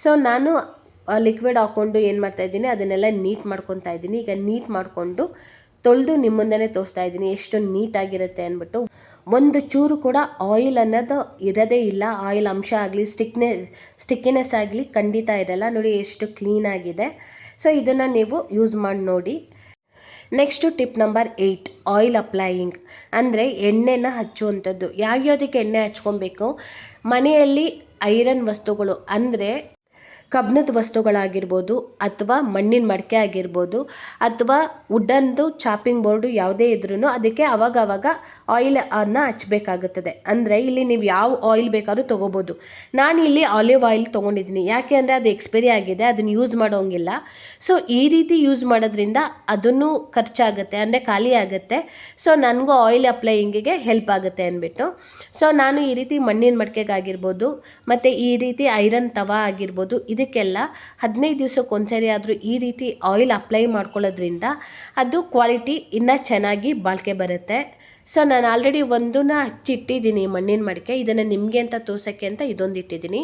ಸೊ ನಾನು ಲಿಕ್ವಿಡ್ ಹಾಕ್ಕೊಂಡು ಏನು ಮಾಡ್ತಾ ಇದ್ದೀನಿ, ಅದನ್ನೆಲ್ಲ ನೀಟ್ ಮಾಡ್ಕೊತಾ ಇದ್ದೀನಿ. ಈಗ ನೀಟ್ ಮಾಡಿಕೊಂಡು ತೊಳೆದು ನಿಮ್ಮ ತೋರಿಸ್ತಾ ಇದ್ದೀನಿ. ಎಷ್ಟು ನೀಟಾಗಿರುತ್ತೆ ಅಂದ್ಬಿಟ್ಟು ಒಂದು ಚೂರು ಕೂಡ ಆಯಿಲ್ ಅನ್ನೋದು ಇರೋದೇ ಇಲ್ಲ. ಆಯಿಲ್ ಅಂಶ ಆಗಲಿ ಸ್ಟಿಕ್ನೆ ಸ್ಟಿಕ್ಕಿನೆಸ್ ಆಗಲಿ ಖಂಡಿತ ಇರಲ್ಲ. ನೋಡಿ, ಎಷ್ಟು ಕ್ಲೀನಾಗಿದೆ ಸೊ ಇದನ್ನು ನೀವು ಯೂಸ್ ಮಾಡಿ ನೋಡಿ. Next tip number eight oil applying ಅಂದರೆ ಎಣ್ಣೆನ ಹಚ್ಚುವಂಥದ್ದು. ಯಾವ್ಯಾವುದಕ್ಕೆ ಎಣ್ಣೆ ಹಚ್ಕೊಬೇಕು? ಮನೆಯಲ್ಲಿ ಐರನ್ ವಸ್ತುಗಳು. ಅಂದರೆ ಕಬ್ಬಿಣದ ವಸ್ತುಗಳಾಗಿರ್ಬೋದು ಅಥವಾ ಮಣ್ಣಿನ ಮಡಿಕೆ ಆಗಿರ್ಬೋದು ಅಥವಾ ವುಡನ್ದು ಚಾಪಿಂಗ್ ಬೋರ್ಡು ಯಾವುದೇ ಇದ್ರೂ ಅದಕ್ಕೆ ಅವಾಗ ಅವಾಗ ಆಯಿಲ್ ಅನ್ನ ಹಚ್ಚಬೇಕಾಗುತ್ತದೆ ಅಂದರೆ ಇಲ್ಲಿ ನೀವು ಯಾವ ಆಯಿಲ್ ಬೇಕಾದ್ರೂ ತೊಗೋಬೋದು. ನಾನು ಇಲ್ಲಿ ಆಲಿವ್ ಆಯಿಲ್ ತೊಗೊಂಡಿದ್ದೀನಿ. ಯಾಕೆ ಅಂದರೆ ಅದು ಎಕ್ಸ್ಪೈರಿ ಆಗಿದೆ, ಅದನ್ನು ಯೂಸ್ ಮಾಡೋಂಗಿಲ್ಲ. ಸೊ ಈ ರೀತಿ ಯೂಸ್ ಮಾಡೋದ್ರಿಂದ ಅದನ್ನು ಖರ್ಚಾಗುತ್ತೆ, ಅಂದರೆ ಖಾಲಿ ಆಗುತ್ತೆ. ಸೊ ನನಗೂ ಆಯಿಲ್ ಅಪ್ಲೈಯಿಂಗಿಗೆ ಹೆಲ್ಪ್ ಆಗುತ್ತೆ ಅಂದ್ಬಿಟ್ಟು. ಸೊ ನಾನು ಈ ರೀತಿ ಮಣ್ಣಿನ ಮಡಿಕೆಗಾಗಿರ್ಬೋದು, ಮತ್ತು ಈ ರೀತಿ ಐರನ್ ತವಾ ಆಗಿರ್ಬೋದು ಇದಕ್ಕೆಲ್ಲ ಹದಿನೈದು ದಿವ್ಸಕ್ಕೆ ಒಂದ್ಸರಿ ಆದರೂ ಈ ರೀತಿ ಆಯಿಲ್ ಅಪ್ಲೈ ಮಾಡ್ಕೊಳ್ಳೋದ್ರಿಂದ ಅದು ಕ್ವಾಲಿಟಿ ಇನ್ನೂ ಚೆನ್ನಾಗಿ ಬಾಳಿಕೆ ಬರುತ್ತೆ. ಸೊ ನಾನು ಆಲ್ರೆಡಿ ಒಂದನ್ನ ಹಚ್ಚಿಟ್ಟಿದ್ದೀನಿ ಮಣ್ಣಿನ ಮಡಿಕೆ. ಇದನ್ನು ನಿಮಗೆ ಅಂತ ತೋರ್ಸೋಕ್ಕೆ ಅಂತ ಇದೊಂದು ಇಟ್ಟಿದ್ದೀನಿ.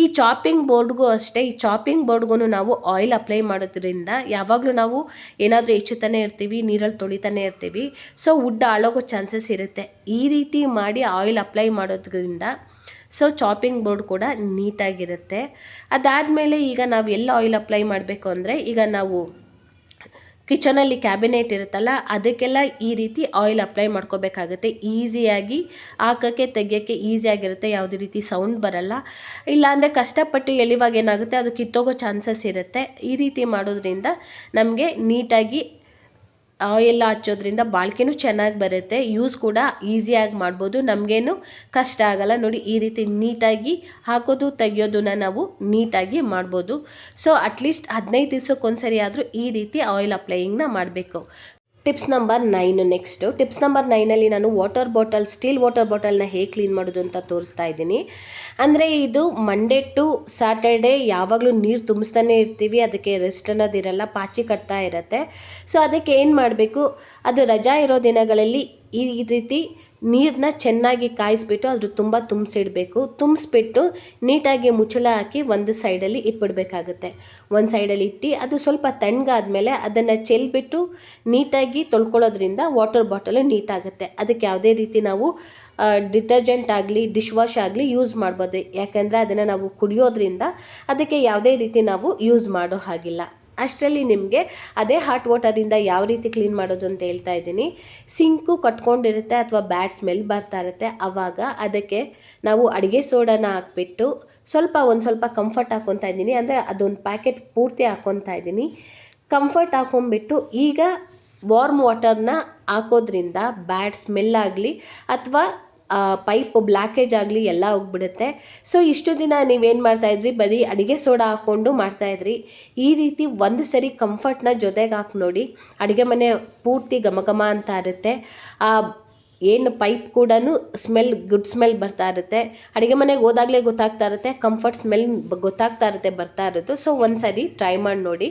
ಈ ಚಾಪಿಂಗ್ ಬೋರ್ಡ್ಗೂ ಅಷ್ಟೇ, ಈ ಚಾಪಿಂಗ್ ಬೋರ್ಡ್ಗೂ ನಾವು ಆಯಿಲ್ ಅಪ್ಲೈ ಮಾಡೋದ್ರಿಂದ ಯಾವಾಗಲೂ ನಾವು ಏನಾದರೂ ಹೆಚ್ಚುತ್ತಾನೆ ಇರ್ತೀವಿ, ನೀರಲ್ಲಿ ತೊಳಿತಾನೆ ಇರ್ತೀವಿ. ಸೊ ವುಡ್ ಆಳೋಗೋ ಚಾನ್ಸಸ್ ಇರುತ್ತೆ. ಈ ರೀತಿ ಮಾಡಿ ಆಯಿಲ್ ಅಪ್ಲೈ ಮಾಡೋದ್ರಿಂದ ಸೊ ಚಾಪಿಂಗ್ ಬೋರ್ಡ್ ಕೂಡ ನೀಟಾಗಿರುತ್ತೆ. ಅದಾದಮೇಲೆ ಈಗ ನಾವು ಎಲ್ಲ ಆಯಿಲ್ ಅಪ್ಲೈ ಮಾಡಬೇಕು ಅಂದರೆ ಈಗ ನಾವು ಕಿಚನಲ್ಲಿ ಕ್ಯಾಬಿನೆಟ್ ಇರುತ್ತಲ್ಲ, ಅದಕ್ಕೆಲ್ಲ ಈ ರೀತಿ ಆಯಿಲ್ ಅಪ್ಲೈ ಮಾಡ್ಕೋಬೇಕಾಗುತ್ತೆ. ಈಸಿಯಾಗಿ ಹಾಕೋಕ್ಕೆ, ತೆಗಿಯೋಕ್ಕೆ ಈಸಿಯಾಗಿರುತ್ತೆ ಯಾವುದೇ ರೀತಿ ಸೌಂಡ್ ಬರಲ್ಲ. ಇಲ್ಲಾಂದರೆ ಕಷ್ಟಪಟ್ಟು ಎಳಿವಾಗ ಏನಾಗುತ್ತೆ, ಅದು ಕಿತ್ತೋಗೋ ಚಾನ್ಸಸ್ ಇರುತ್ತೆ. ಈ ರೀತಿ ಮಾಡೋದ್ರಿಂದ ನಮಗೆ ನೀಟಾಗಿ ಆಯಿಲ್ ಹಚ್ಚೋದ್ರಿಂದ ಬಾಳ್ಕೆನೂ ಚೆನ್ನಾಗಿ ಬರುತ್ತೆ. ಯೂಸ್ ಕೂಡ ಈಸಿಯಾಗಿ ಮಾಡ್ಬೋದು. ನಮಗೇನು ಕಷ್ಟ ಆಗಲ್ಲ. ನೋಡಿ, ಈ ರೀತಿ ನೀಟಾಗಿ ಹಾಕೋದು, ತೆಗಿಯೋದನ್ನ ನಾವು ನೀಟಾಗಿ ಮಾಡ್ಬೋದು. ಸೊ ಅಟ್ಲೀಸ್ಟ್ ಹದಿನೈದು ದಿವ್ಸಕ್ಕೊಂದ್ಸರಿ ಆದರೂ ಈ ರೀತಿ ಆಯಿಲ್ ಅಪ್ಲೈಯಿಂಗ್ನ ಮಾಡಬೇಕು. Tips number nine next. Tips number ನೈನಲ್ಲಿ ನಾನು ವಾಟರ್ ಬಾಟಲ್, ಸ್ಟೀಲ್ ವಾಟರ್ ಬಾಟಲ್ನ ಹೇಗೆ ಕ್ಲೀನ್ ಮಾಡೋದು ಅಂತ ತೋರಿಸ್ತಾ ಇದ್ದೀನಿ. ಅಂದರೆ ಇದು ಮಂಡೇ ಟು ಸ್ಯಾಟರ್ಡೇ ಯಾವಾಗಲೂ ನೀರು ತುಂಬಿಸ್ತಾನೆ ಇರ್ತೀವಿ, ಅದಕ್ಕೆ ರೆಸ್ಟ್ ಅನ್ನೋದಿರಲ್ಲ ಪಾಚಿ ಕಟ್ತಾ ಇರುತ್ತೆ. ಸೊ ಅದಕ್ಕೆ ಏನು ಮಾಡಬೇಕು, ಅದು ರಜಾ ಇರೋ ದಿನಗಳಲ್ಲಿ ಈ ರೀತಿ ನೀರನ್ನ ಚೆನ್ನಾಗಿ ಕಾಯಿಸ್ಬಿಟ್ಟು ಅದ್ರ ತುಂಬ ತುಂಬಿಸಿಡಬೇಕು. ತುಂಬಿಸ್ಬಿಟ್ಟು ನೀಟಾಗಿ ಮುಚ್ಚಳ ಹಾಕಿ ಒಂದು ಸೈಡಲ್ಲಿ ಇಟ್ಬಿಡ್ಬೇಕಾಗುತ್ತೆ. ಒಂದು ಸೈಡಲ್ಲಿ ಇಟ್ಟು ಅದು ಸ್ವಲ್ಪ ತಣ್ಣಗಾದ್ಮೇಲೆ ಅದನ್ನು ಚೆಲ್ಬಿಟ್ಟು ನೀಟಾಗಿ ತೊಳ್ಕೊಳ್ಳೋದ್ರಿಂದ ವಾಟರ್ ಬಾಟಲು ನೀಟಾಗುತ್ತೆ. ಅದಕ್ಕೆ ಯಾವುದೇ ರೀತಿ ನಾವು ಡಿಟರ್ಜೆಂಟ್ ಆಗಲಿ, ಡಿಶ್ ವಾಶ್ ಆಗಲಿ ಯೂಸ್ ಮಾಡ್ಬೋದು. ಯಾಕಂದರೆ ಅದನ್ನು ನಾವು ಕುಡಿಯೋದ್ರಿಂದ ಅದಕ್ಕೆ ಯಾವುದೇ ರೀತಿ ನಾವು ಯೂಸ್ ಮಾಡೋ ಹಾಗಿಲ್ಲ. ಅಷ್ಟರಲ್ಲಿ ನಿಮಗೆ ಅದೇ ಹಾಟ್ ವಾಟರಿಂದ ಯಾವ ರೀತಿ ಕ್ಲೀನ್ ಮಾಡೋದು ಅಂತ ಹೇಳ್ತಾ ಇದ್ದೀನಿ. ಸಿಂಕು ಕಟ್ಕೊಂಡಿರುತ್ತೆ ಅಥವಾ ಬ್ಯಾಡ್ ಸ್ಮೆಲ್ ಬರ್ತಾ ಇರುತ್ತೆ. ಆವಾಗ ಅದಕ್ಕೆ ನಾವು ಅಡುಗೆ ಸೋಡಾನ ಹಾಕ್ಬಿಟ್ಟು ಸ್ವಲ್ಪ ಒಂದು ಸ್ವಲ್ಪ ಕಂಫರ್ಟ್ ಹಾಕ್ಕೊತಾ ಇದ್ದೀನಿ. ಅಂದರೆ ಅದೊಂದು ಪ್ಯಾಕೆಟ್ ಪೂರ್ತಿ ಹಾಕ್ಕೊತಾ ಇದ್ದೀನಿ. ಕಂಫರ್ಟ್ ಹಾಕೊಂಬಿಟ್ಟು ಈಗ ವಾರ್ಮ್ ವಾಟರ್ನ ಹಾಕೋದ್ರಿಂದ ಬ್ಯಾಡ್ ಸ್ಮೆಲ್ ಆಗಲಿ ಅಥವಾ ಪೈಪ್ ಬ್ಲ್ಯಾಕೇಜ್ ಆಗಲಿ ಎಲ್ಲ ಹೋಗ್ಬಿಡುತ್ತೆ. ಸೊ ಇಷ್ಟು ದಿನ ನೀವೇನು ಮಾಡ್ತಾಯಿದ್ರಿ ಬರೀ ಅಡುಗೆ ಸೋಡಾ ಹಾಕ್ಕೊಂಡು ಮಾಡ್ತಾಯಿದ್ರಿ ಈ ರೀತಿ ಒಂದು ಸರಿ ಕಂಫರ್ಟ್ನ ಜೊತೆಗೆ ಹಾಕಿ ನೋಡಿ. ಅಡುಗೆ ಮನೆ ಪೂರ್ತಿ ಘಮ ಅಂತ ಇರುತ್ತೆ. ಆ, ಏನು ಪೈಪ್ ಕೂಡ ಸ್ಮೆಲ್, ಗುಡ್ ಸ್ಮೆಲ್ ಬರ್ತಾ ಇರುತ್ತೆ. ಅಡುಗೆ ಮನೆಗೆ ಹೋದಾಗಲೇ ಗೊತ್ತಾಗ್ತಾ ಇರುತ್ತೆ. ಕಂಫರ್ಟ್ ಸ್ಮೆಲ್ ಗೊತ್ತಾಗ್ತಾ ಇರುತ್ತೆ, ಬರ್ತಾ ಇರೋದು ಸೊ ಒಂದು ಸರಿ ಟ್ರೈ ಮಾಡಿ ನೋಡಿ.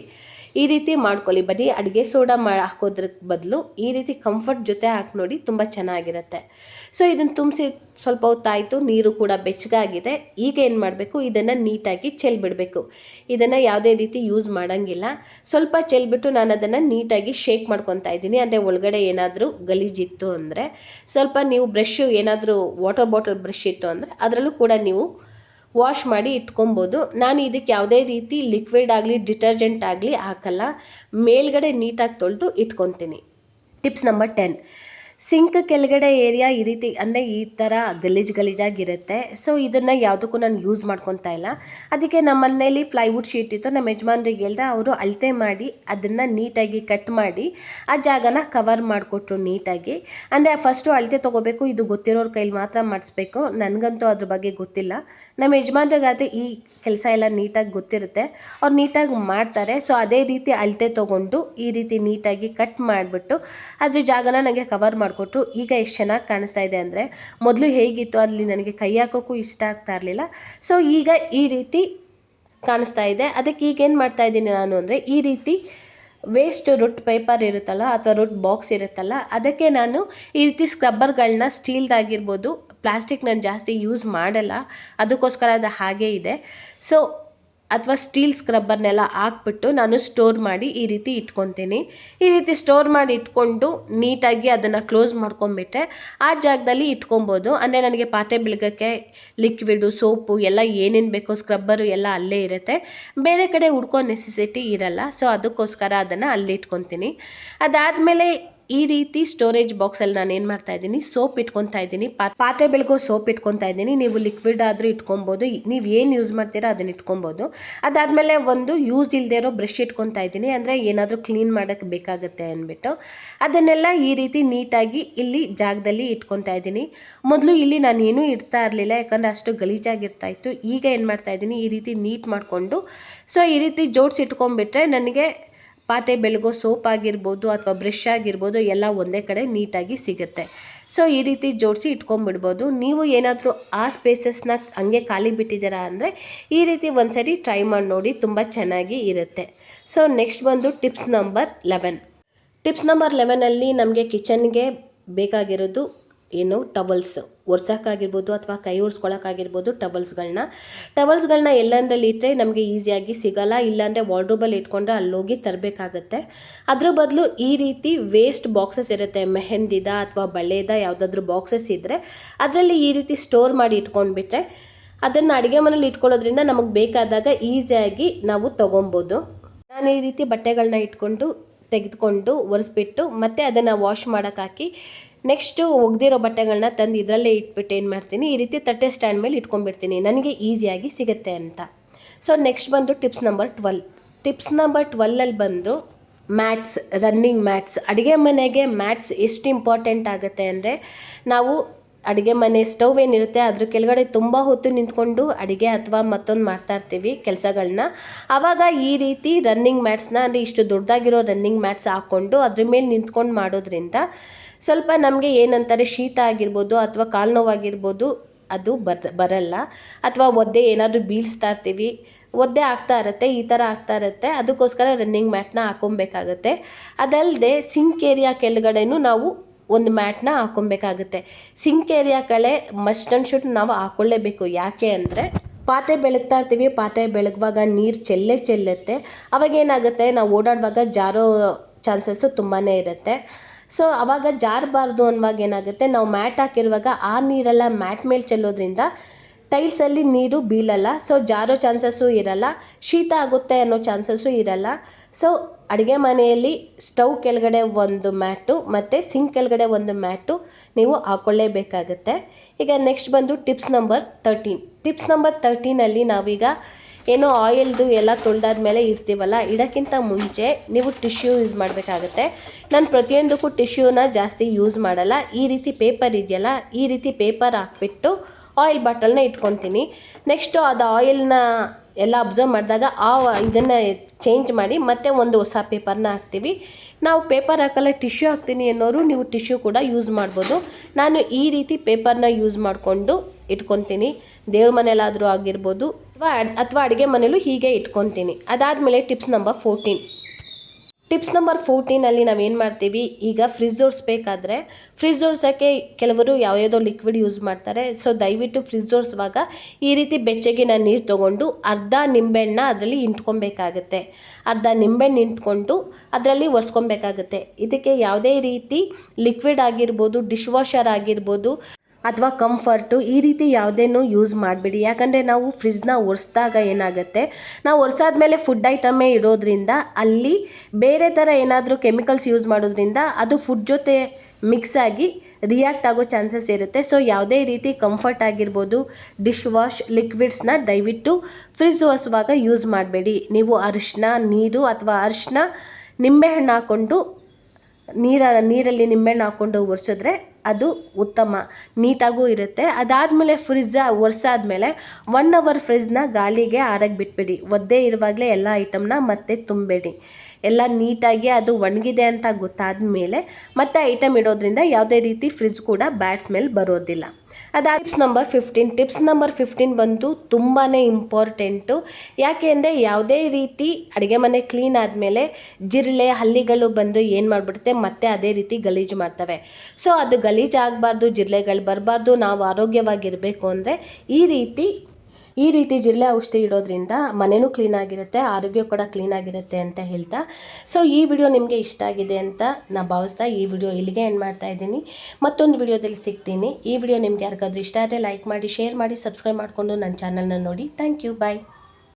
ಈ ರೀತಿ ಮಾಡ್ಕೊಳ್ಳಿ. ಬರೀ ಅಡುಗೆ ಸೋಡಾ ಮಾ ಹಾಕೋದ್ರ ಬದಲು ಈ ರೀತಿ ಕಂಫರ್ಟ್ ಜೊತೆ ಹಾಕಿ ನೋಡಿ ತುಂಬ ಚೆನ್ನಾಗಿರುತ್ತೆ. ಸೊ ಇದನ್ನು ತುಂಬಿಸಿ ಸ್ವಲ್ಪ ಹೊತ್ತಾಯಿತು, ನೀರು ಕೂಡ ಬೆಚ್ಚಗಾಗಿದೆ. ಈಗ ಏನು ಮಾಡಬೇಕು? ಇದನ್ನು ನೀಟಾಗಿ ಚೆಲ್ಬಿಡಬೇಕು. ಇದನ್ನು ಯಾವುದೇ ರೀತಿ ಯೂಸ್ ಮಾಡೋಂಗಿಲ್ಲ. ಸ್ವಲ್ಪ ಚೆಲ್ಬಿಟ್ಟು ನಾನು ಅದನ್ನು ನೀಟಾಗಿ ಶೇಕ್ ಮಾಡ್ಕೊತಾ ಇದ್ದೀನಿ. ಅಂದರೆ ಒಳಗಡೆ ಏನಾದರೂ ಗಲೀಜಿತ್ತು ಅಂದರೆ, ಸ್ವಲ್ಪ ನೀವು ಬ್ರಷ್ ಏನಾದರೂ ವಾಟರ್ ಬಾಟಲ್ ಬ್ರಷ್ ಇತ್ತು ಅಂದರೆ, ಅದರಲ್ಲೂ ಕೂಡ ನೀವು ವಾಶ್ ಮಾಡಿ ಇಟ್ಕೊಬೋದು. ನಾನು ಇದಕ್ಕೆ ಯಾವುದೇ ರೀತಿ ಲಿಕ್ವಿಡ್ ಆಗಲಿ ಡಿಟರ್ಜೆಂಟ್ ಆಗಲಿ ಹಾಕಲ್ಲ. ಮೇಲ್ಗಡೆ ನೀಟಾಗಿ ತೊಳೆದು ಇಟ್ಕೊತೀನಿ. ಟಿಪ್ಸ್ ನಂಬರ್ ಟೆನ್ ಸಿಂಕ್ ಕೆಳಗಡೆ ಏರಿಯಾ ಈ ರೀತಿ ಅಂದರೆ ಈ ಥರ ಗಲೀಜು ಗಲೀಜಾಗಿರುತ್ತೆ. ಸೊ ಇದನ್ನು ಯಾವುದಕ್ಕೂ ನಾನು ಯೂಸ್ ಮಾಡ್ಕೊತಾ ಇಲ್ಲ. ಅದಕ್ಕೆ ನಮ್ಮ ಮನೆಯಲ್ಲಿ ಫ್ಲೈವುಡ್ ಶೀಟ್ ಇತ್ತು. ನಮ್ಮ ಯಜಮಾನ್ರಿಗೆ ಹೇಳ್ದೆ, ಅವರು ಅಳತೆ ಮಾಡಿ ಅದನ್ನು ನೀಟಾಗಿ ಕಟ್ ಮಾಡಿ ಆ ಜಾಗನ ಕವರ್ ಮಾಡಿಕೊಟ್ರು ನೀಟಾಗಿ. ಅಂದರೆ ಫಸ್ಟು ಅಳತೆ ತೊಗೋಬೇಕು, ಇದು ಗೊತ್ತಿರೋರ ಕೈಲಿ ಮಾತ್ರ ಮಾಡಿಸ್ಬೇಕು. ನನಗಂತೂ ಅದ್ರ ಬಗ್ಗೆ ಗೊತ್ತಿಲ್ಲ. ನಮ್ಮ ಯಜಮಾನ್ರಿಗಾದರೆ ಈ ಕೆಲಸ ಎಲ್ಲ ನೀಟಾಗಿ ಗೊತ್ತಿರುತ್ತೆ. ಅವ್ರು ನೀಟಾಗಿ ಮಾಡ್ತಾರೆ. ಸೊ ಅದೇ ರೀತಿ ಅಳತೆ ತೊಗೊಂಡು ಈ ರೀತಿ ನೀಟಾಗಿ ಕಟ್ ಮಾಡಿಬಿಟ್ಟು ಅದ್ರ ಜಾಗನ ನನಗೆ ಕವರ್ ಮಾಡಿಕೊಟ್ರು. ಈಗ ಎಷ್ಟು ಚೆನ್ನಾಗಿ ಕಾಣಿಸ್ತಾ ಇದೆ ಅಂದರೆ ಮೊದಲು ಹೇಗಿತ್ತು ಅಲ್ಲಿ ನನಗೆ ಕೈ ಹಾಕೋಕ್ಕೂ ಇಷ್ಟ ಆಗ್ತಾ ಇರಲಿಲ್ಲ. ಸೊ ಈಗ ಈ ರೀತಿ ಕಾಣಿಸ್ತಾ ಇದೆ. ಅದಕ್ಕೆ ಈಗ ಏನು ಮಾಡ್ತಾ ಇದ್ದೀನಿ ನಾನು ಅಂದರೆ ಈ ರೀತಿ ವೇಸ್ಟ್ ರುಟ್ ಪೇಪರ್ ಇರುತ್ತಲ್ಲ ಅಥವಾ ರುಟ್ ಬಾಕ್ಸ್ ಇರುತ್ತಲ್ಲ, ಅದಕ್ಕೆ ನಾನು ಈ ರೀತಿ ಸ್ಕ್ರಬ್ಬರ್ಗಳನ್ನ ಸ್ಟೀಲ್ದಾಗಿರ್ಬೋದು ಪ್ಲಾಸ್ಟಿಕ್ ನಾನು ಜಾಸ್ತಿ ಯೂಸ್ ಮಾಡಲ್ಲ, ಅದಕ್ಕೋಸ್ಕರ ಅದು ಹಾಗೇ ಇದೆ. ಸೊ ಅಥವಾ ಸ್ಟೀಲ್ ಸ್ಕ್ರಬ್ಬರ್ನೆಲ್ಲ ಹಾಕ್ಬಿಟ್ಟು ನಾನು ಸ್ಟೋರ್ ಮಾಡಿ ಈ ರೀತಿ ಇಟ್ಕೊತೀನಿ. ಈ ರೀತಿ ಸ್ಟೋರ್ ಮಾಡಿ ಇಟ್ಕೊಂಡು ನೀಟಾಗಿ ಅದನ್ನು ಕ್ಲೋಸ್ ಮಾಡ್ಕೊಂಬಿಟ್ರೆ ಆ ಜಾಗದಲ್ಲಿ ಇಟ್ಕೊಬೋದು. ಅಂದರೆ ನನಗೆ ಪಾತ್ರೆ ಬೆಳಗಕ್ಕೆ ಲಿಕ್ವಿಡು, ಸೋಪು ಎಲ್ಲ ಏನೇನು ಬೇಕೋ ಸ್ಕ್ರಬ್ಬರು ಎಲ್ಲ ಅಲ್ಲೇ ಇರುತ್ತೆ. ಬೇರೆ ಕಡೆ ಹುಡ್ಕೋ ನೆಸೆಸಿಟಿ ಇರಲ್ಲ. ಸೊ ಅದಕ್ಕೋಸ್ಕರ ಅದನ್ನು ಅಲ್ಲಿ ಇಟ್ಕೊತೀನಿ. ಅದಾದಮೇಲೆ ಈ ರೀತಿ ಸ್ಟೋರೇಜ್ ಬಾಕ್ಸಲ್ಲಿ ನಾನು ಏನು ಮಾಡ್ತಾ ಇದ್ದೀನಿ? ಸೋಪ್ ಇಟ್ಕೊತಾ ಇದ್ದೀನಿ. ಪಾತ್ರೆ ಬೆಳಗೋ ಸೋಪ್ ಇಟ್ಕೊತಾ ಇದ್ದೀನಿ. ನೀವು ಲಿಕ್ವಿಡ್ ಆದರೂ ಇಟ್ಕೊಬೋದು. ನೀವು ಏನು ಯೂಸ್ ಮಾಡ್ತೀರಾ ಅದನ್ನ ಇಟ್ಕೊಬೋದು. ಅದಾದಮೇಲೆ ಒಂದು ಯೂಸ್ ಇಲ್ಲದೆ ಇರೋ ಬ್ರಷ್ ಇಟ್ಕೊತಾ ಇದ್ದೀನಿ. ಅಂದರೆ ಏನಾದರೂ ಕ್ಲೀನ್ ಮಾಡೋಕ್ಕೆ ಬೇಕಾಗುತ್ತೆ ಅಂದ್ಬಿಟ್ಟು ಅದನ್ನೆಲ್ಲ ಈ ರೀತಿ ನೀಟಾಗಿ ಇಲ್ಲಿ ಜಾಗದಲ್ಲಿ ಇಟ್ಕೊತಾ ಇದ್ದೀನಿ. ಮೊದಲು ಇಲ್ಲಿ ನಾನು ಏನೂ ಇಡ್ತಾ ಇರಲಿಲ್ಲ. ಯಾಕಂದರೆ ಅಷ್ಟು ಗಲೀಜಾಗಿರ್ತಾ ಇತ್ತು. ಈಗ ಏನು ಮಾಡ್ತಾ ಇದ್ದೀನಿ? ಈ ರೀತಿ ನೀಟ್ ಮಾಡಿಕೊಂಡು. ಸೊ ಈ ರೀತಿ ಜೋಡಿಸಿ ಇಟ್ಕೊಂಡ್ಬಿಟ್ರೆ ನನಗೆ ಪಾತ್ರೆ ಬೆಳಗೋ ಸೋಪ್ ಆಗಿರ್ಬೋದು ಅಥವಾ ಬ್ರಷ್ ಆಗಿರ್ಬೋದು ಎಲ್ಲ ಒಂದೇ ಕಡೆ ನೀಟಾಗಿ ಸಿಗುತ್ತೆ. ಸೊ, ಈ ರೀತಿ ಜೋಡಿಸಿ ಇಟ್ಕೊಂಡ್ಬಿಡ್ಬೋದು. ನೀವು ಏನಾದರೂ ಆ ಸ್ಪೇಸಸ್ನ ಹಂಗೆ ಖಾಲಿ ಬಿಟ್ಟಿದ್ದೀರಾ ಅಂದರೆ ಈ ರೀತಿ ಒಂದ್ಸರಿ ಟ್ರೈ ಮಾಡಿ ನೋಡಿ ತುಂಬ ಚೆನ್ನಾಗಿ ಇರುತ್ತೆ. ಸೊ ನೆಕ್ಸ್ಟ್ ಬಂದು tips number eleven tips number ಲೆವೆನಲ್ಲಿ ನಮಗೆ ಕಿಚನ್ಗೆ ಬೇಕಾಗಿರೋದು ಏನು? ಟವಲ್ಸ್ ಒರ್ಸೋಕ್ಕಾಗಿರ್ಬೋದು ಅಥವಾ ಕೈ ಒರೆಸ್ಕೊಳಕ್ಕಾಗಿರ್ಬೋದು ಟವಲ್ಸ್ಗಳನ್ನ. ಟವಲ್ಸ್ಗಳನ್ನ ಎಲ್ಲಂದ್ರಲ್ಲಿ ಇಟ್ಟರೆ ನಮಗೆ ಈಸಿಯಾಗಿ ಸಿಗಲ್ಲ, ಇಲ್ಲಾಂದರೆ ವಾರ್ಡ್ರೋಬಲ್ಲಿ ಇಟ್ಕೊಂಡ್ರೆ ಅಲ್ಲೋಗಿ ತರಬೇಕಾಗತ್ತೆ. ಅದ್ರ ಬದಲು ಈ ರೀತಿ ವೇಸ್ಟ್ ಬಾಕ್ಸಸ್ ಇರುತ್ತೆ, ಮೆಹಂದಿದ ಅಥವಾ ಬಳೆದ ಯಾವುದಾದ್ರೂ ಬಾಕ್ಸಸ್ ಇದ್ದರೆ ಅದರಲ್ಲಿ ಈ ರೀತಿ ಸ್ಟೋರ್ ಮಾಡಿ ಇಟ್ಕೊಂಡ್ಬಿಟ್ರೆ ಅದನ್ನು ಅಡುಗೆ ಮನೇಲಿ ಇಟ್ಕೊಳ್ಳೋದ್ರಿಂದ ನಮಗೆ ಬೇಕಾದಾಗ ಈಸಿಯಾಗಿ ನಾವು ತೊಗೊಬೋದು. ನಾನು ಈ ರೀತಿ ಬಟ್ಟೆಗಳನ್ನ ಇಟ್ಕೊಂಡು ತೆಗೆದುಕೊಂಡು ಒರೆಸ್ಬಿಟ್ಟು ಮತ್ತೆ ಅದನ್ನು ವಾಶ್ ಮಾಡೋಕೆ ಹಾಕಿ ನೆಕ್ಸ್ಟು ಒಗ್ದಿರೋ ಬಟ್ಟೆಗಳನ್ನ ತಂದು ಇದರಲ್ಲೇ ಇಟ್ಬಿಟ್ಟು ಏನು ಮಾಡ್ತೀನಿ, ಈ ರೀತಿ ತಟ್ಟೆ ಸ್ಟ್ಯಾಂಡ್ ಮೇಲೆ ಇಟ್ಕೊಂಡ್ಬಿಡ್ತೀನಿ. ನನಗೆ ಈಸಿಯಾಗಿ ಸಿಗುತ್ತೆ ಅಂತ. ಸೊ ನೆಕ್ಸ್ಟ್ ಬಂದು tips number twelve. Tips number ಟ್ವೆಲ್ಲಲ್ಲಿ ಬಂದು ಮ್ಯಾಟ್ಸ್, ರನ್ನಿಂಗ್ ಮ್ಯಾಟ್ಸ್. ಅಡುಗೆ ಮನೆಗೆ ಮ್ಯಾಟ್ಸ್ ಎಷ್ಟು ಇಂಪಾರ್ಟೆಂಟ್ ಆಗುತ್ತೆ ಅಂದರೆ, ನಾವು ಅಡುಗೆ ಮನೆ ಸ್ಟವ್ ಏನಿರುತ್ತೆ, ಅದ್ರ ಕೆಳಗಡೆ ತುಂಬ ಹೊತ್ತು ನಿಂತ್ಕೊಂಡು ಅಡುಗೆ ಅಥವಾ ಮತ್ತೊಂದು ಮಾಡ್ತಾ ಇರ್ತೀವಿ ಕೆಲಸಗಳನ್ನ ಆವಾಗ ಈ ರೀತಿ ರನ್ನಿಂಗ್ ಮ್ಯಾಟ್ಸ್ನ, ಅಂದರೆ ಇಷ್ಟು ದೊಡ್ಡದಾಗಿರೋ ರನ್ನಿಂಗ್ ಮ್ಯಾಟ್ಸ್ ಹಾಕ್ಕೊಂಡು ಅದ್ರ ಮೇಲೆ ನಿಂತ್ಕೊಂಡು ಮಾಡೋದ್ರಿಂದ ಸ್ವಲ್ಪ ನಮಗೆ ಏನಂತಾರೆ ಶೀತ ಆಗಿರ್ಬೋದು ಅಥವಾ ಕಾಲು ನೋವಾಗಿರ್ಬೋದು ಅದು ಬರ್, ಬರಲ್ಲ. ಅಥವಾ ಒದ್ದೆ ಏನಾದರೂ ಬೀಳಿಸ್ತಾ ಇರ್ತೀವಿ. ಒದ್ದೆ ಆಗ್ತಾ ಇರುತ್ತೆ, ಈ ಥರ ಆಗ್ತಾ ಇರುತ್ತೆ. ಅದಕ್ಕೋಸ್ಕರ ರನ್ನಿಂಗ್ ಮ್ಯಾಟ್ನ ಹಾಕೊಬೇಕಾಗತ್ತೆ. ಅದಲ್ಲದೆ ಸಿಂಕ್ ಏರಿಯಾ ಕೆಳಗಡೆನೂ ನಾವು ಒಂದು ಮ್ಯಾಟ್ನ ಹಾಕೊಬೇಕಾಗುತ್ತೆ. ಸಿಂಕ್ ಏರಿಯಾ ಕಳೆ ಮಸ್ಟ್ ಆ್ಯಂಡ್ ಶುಡ್ ನಾವು ಹಾಕ್ಕೊಳ್ಳೇಬೇಕು ಯಾಕೆ ಅಂದರೆ ಪಾತ್ರೆ ಬೆಳಗ್ತಾ ಇರ್ತೀವಿ. ಪಾತ್ರೆ ಬೆಳಗುವಾಗ ನೀರು ಚೆಲ್ಲೇ ಚೆಲ್ಲುತ್ತೆ. ಅವಾಗ ಏನಾಗುತ್ತೆ ನಾವು ಓಡಾಡುವಾಗ ಜಾರೋ ಚಾನ್ಸಸ್ಸು ತುಂಬಾ ಇರುತ್ತೆ. ಸೊ ಅವಾಗ ಜಾರಬಾರ್ದು ಅನ್ನುವಾಗ ಏನಾಗುತ್ತೆ, ನಾವು ಮ್ಯಾಟ್ ಹಾಕಿರುವಾಗ ಆ ನೀರೆಲ್ಲ ಮ್ಯಾಟ್ ಮೇಲೆ ಚೆಲ್ಲೋದ್ರಿಂದ ಟೈಲ್ಸಲ್ಲಿ ನೀರು ಬೀಳಲ್ಲ. ಸೊ ಜಾರೋ ಚಾನ್ಸಸ್ಸು ಇರಲ್ಲ, ಶೀತ ಆಗುತ್ತೆ ಅನ್ನೋ ಚಾನ್ಸಸ್ಸು ಇರಲ್ಲ. ಸೊ ಅಡುಗೆ ಮನೆಯಲ್ಲಿ ಸ್ಟವ್ ಕೆಳಗಡೆ ಒಂದು ಮ್ಯಾಟು ಮತ್ತು ಸಿಂಕ್ ಕೆಳಗಡೆ ಒಂದು ಮ್ಯಾಟು ನೀವು ಹಾಕ್ಕೊಳ್ಳೇಬೇಕಾಗತ್ತೆ ಈಗ ನೆಕ್ಸ್ಟ್ ಬಂದು tips number thirteen. Tips number ತರ್ಟೀನಲ್ಲಿ ನಾವೀಗ ಏನೋ ಆಯಿಲ್ದು ಎಲ್ಲ ತೊಳೆದಾದ್ಮೇಲೆ ಇರ್ತೀವಲ್ಲ ಇಡೋಕ್ಕಿಂತ ಮುಂಚೆ ನೀವು ಟಿಶ್ಯೂ ಯೂಸ್ ಮಾಡಬೇಕಾಗತ್ತೆ. ನಾನು ಪ್ರತಿಯೊಂದಕ್ಕೂ ಟಿಶ್ಯೂನ ಜಾಸ್ತಿ ಯೂಸ್ ಮಾಡಲ್ಲ. ಈ ರೀತಿ ಪೇಪರ್ ಇದೆಯಲ್ಲ, ಈ ರೀತಿ ಪೇಪರ್ ಹಾಕ್ಬಿಟ್ಟು ಆಯಿಲ್ ಬಾಟಲ್ನ ಇಟ್ಕೊತೀನಿ. ನೆಕ್ಸ್ಟು ಅದು ಆಯಿಲ್ನ ಎಲ್ಲ ಅಬ್ಸರ್ವ್ ಮಾಡಿದಾಗ ಆ ಇದನ್ನು ಚೇಂಜ್ ಮಾಡಿ ಮತ್ತೆ ಒಂದು ಹೊಸ ಪೇಪರ್ನ ಹಾಕ್ತೀವಿ. ನಾವು ಪೇಪರ್ ಹಾಕಲ್ಲ, ಟಿಶ್ಯೂ ಹಾಕ್ತೀನಿ ಅನ್ನೋರು ನೀವು ಟಿಶ್ಯೂ ಕೂಡ ಯೂಸ್ ಮಾಡ್ಬೋದು. ನಾನು ಈ ರೀತಿ ಪೇಪರ್ನ ಯೂಸ್ ಮಾಡಿಕೊಂಡು ಇಟ್ಕೊತೀನಿ. ದೇವ್ರ ಮನೇಲಾದರೂ ಆಗಿರ್ಬೋದು ಅಥವಾ ಅಥವಾ ಅಡುಗೆ ಮನೇಲೂ ಹೀಗೆ ಇಟ್ಕೊತೀನಿ. ಅದಾದಮೇಲೆ tips number fourteen. Tips number ಫೋರ್ಟೀನಲ್ಲಿ ನಾವೇನು ಮಾಡ್ತೀವಿ? ಈಗ ಫ್ರಿಜ್ ಓಡಿಸ್ಬೇಕಾದ್ರೆ ಫ್ರಿಜ್ ಓಡಿಸೋಕ್ಕೆ ಕೆಲವರು ಯಾವುದೋ ಲಿಕ್ವಿಡ್ ಯೂಸ್ ಮಾಡ್ತಾರೆ. ಸೊ ದಯವಿಟ್ಟು ಫ್ರಿಜ್ ಓಡಿಸುವಾಗ ಈ ರೀತಿ ಬೆಚ್ಚಗಿನ ನೀರು ತೊಗೊಂಡು ಅರ್ಧ ನಿಂಬೆಹಣ್ಣ ಅದರಲ್ಲಿ ಇಂಟ್ಕೊಬೇಕಾಗುತ್ತೆ. ಅರ್ಧ ನಿಂಬೆಹಣ್ಣು ಇಂಟ್ಕೊಂಡು ಅದರಲ್ಲಿ ಒರೆಸ್ಕೊಬೇಕಾಗತ್ತೆ. ಇದಕ್ಕೆ ಯಾವುದೇ ರೀತಿ ಲಿಕ್ವಿಡ್ ಆಗಿರ್ಬೋದು, ಡಿಶ್ ವಾಷರ್ ಆಗಿರ್ಬೋದು ಅಥವಾ ಕಂಫರ್ಟು ಈ ರೀತಿ ಯಾವುದೇನು ಯೂಸ್ ಮಾಡಬೇಡಿ. ಯಾಕಂದರೆ ನಾವು ಫ್ರಿಜ್ನ ಒರೆಸ್ದಾಗ ಏನಾಗುತ್ತೆ? ನಾವು ಒರೆಸಾದ್ಮೇಲೆ ಫುಡ್ ಐಟಮೇ ಇರೋದ್ರಿಂದ ಅಲ್ಲಿ ಬೇರೆ ಥರ ಏನಾದರೂ ಕೆಮಿಕಲ್ಸ್ ಯೂಸ್ ಮಾಡೋದ್ರಿಂದ ಅದು ಫುಡ್ ಜೊತೆ ಮಿಕ್ಸ್ ಆಗಿ ರಿಯಾಕ್ಟ್ ಆಗೋ ಚಾನ್ಸಸ್ ಇರುತ್ತೆ. ಸೊ ಯಾವುದೇ ರೀತಿ ಕಂಫರ್ಟ್ ಆಗಿರ್ಬೋದು ಡಿಶ್ ವಾಶ್ ಲಿಕ್ವಿಡ್ಸ್ನ ದಯವಿಟ್ಟು ಫ್ರಿಜ್ ಒರೆಸುವಾಗ ಯೂಸ್ ಮಾಡಬೇಡಿ. ನೀವು ಅರಿಶಿನ ನೀರು ಅಥವಾ ಅರಿಶಿನ ನಿಂಬೆಹಣ್ಣು ಹಾಕ್ಕೊಂಡು ನೀರ, ನೀರಲ್ಲಿ ನಿಂಬೆಹಣ್ಣು ಹಾಕ್ಕೊಂಡು ಒರೆಸಿದ್ರೆ ಅದು ಉತ್ತಮ, ನೀಟಾಗೂ ಇರುತ್ತೆ. ಅದಾದಮೇಲೆ ಫ್ರಿಜ್ಜ ಒರೆಸಾದ್ಮೇಲೆ ಒನ್ ಅವರ್ ಫ್ರಿಜ್ನ ಗಾಳಿಗೆ ಆರಕ್ಕೆ ಬಿಟ್ಬಿಡಿ ಒದ್ದೆ ಇರುವಾಗಲೇ ಎಲ್ಲ ಐಟಮ್ನ ಮತ್ತೆ ತುಂಬಬೇಡಿ. ಎಲ್ಲ ನೀಟಾಗಿ ಅದು ಒಣಗಿದೆ ಅಂತ ಗೊತ್ತಾದ ಮೇಲೆ ಮತ್ತೆ ಐಟಮ್ ಇಡೋದ್ರಿಂದ ಯಾವುದೇ ರೀತಿ ಫ್ರಿಜ್ ಕೂಡ ಬ್ಯಾಡ್ ಸ್ಮೆಲ್ ಬರೋದಿಲ್ಲ. ಅದಾದ tips number fifteen. Tips number fifteen ಬಂದು ತುಂಬಾ ಇಂಪಾರ್ಟೆಂಟು. ಯಾಕೆ ಅಂದರೆ ಯಾವುದೇ ರೀತಿ ಅಡುಗೆ ಮನೆ ಕ್ಲೀನ್ ಆದಮೇಲೆ ಜಿರಳೆ, ಹಲ್ಲಿಗಳು ಬಂದು ಏನು ಮಾಡಿಬಿಡುತ್ತೆ? ಮತ್ತೆ ಅದೇ ರೀತಿ ಗಲೀಜು ಮಾಡ್ತವೆ. ಸೊ ಅದು ಗಲೀಜು ಆಗಬಾರ್ದು, ಜಿರಳೆಗಳು ಬರಬಾರ್ದು, ನಾವು ಆರೋಗ್ಯವಾಗಿರಬೇಕು ಅಂದರೆ ಈ ರೀತಿ ಈ ರೀತಿ ಜಿರಳೆ ಔಷಧಿ ಇಡೋದ್ರಿಂದ ಮನೆಯೂ ಕ್ಲೀನ್ ಆಗಿರುತ್ತೆ ಆರೋಗ್ಯ ಕೂಡ ಕ್ಲೀನ್ ಆಗಿರುತ್ತೆ ಅಂತ ಹೇಳ್ತಾ. ಸೊ ಈ ವಿಡಿಯೋ ನಿಮಗೆ ಇಷ್ಟ ಆಗಿದೆ ಅಂತ ನಾನು ಭಾವಿಸ್ತಾ ಈ ವಿಡಿಯೋ ಇಲ್ಲಿಗೆ ಎಂಡ್ ಮಾಡ್ತಾ ಇದ್ದೀನಿ. ಮತ್ತೊಂದು ವಿಡಿಯೋದಲ್ಲಿ ಸಿಗ್ತೀನಿ. ಈ ವಿಡಿಯೋ ನಿಮ್ಗೆ ಯಾರಿಗಾದ್ರೂ ಇಷ್ಟ ಆದರೆ ಲೈಕ್ ಮಾಡಿ ಶೇರ್ ಮಾಡಿ ಸಬ್ಸ್ಕ್ರೈಬ್ ಮಾಡಿಕೊಂಡು ನನ್ನ ಚಾನಲ್ನ ನೋಡಿ. Thank you bye